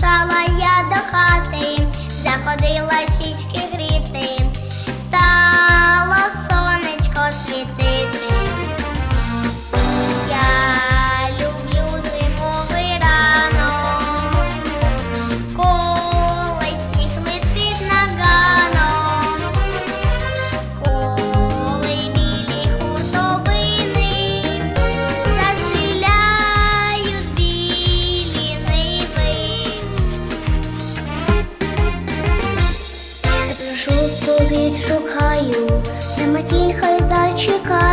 sorry Тепло тобі шукаю, на метіль хай зачекає,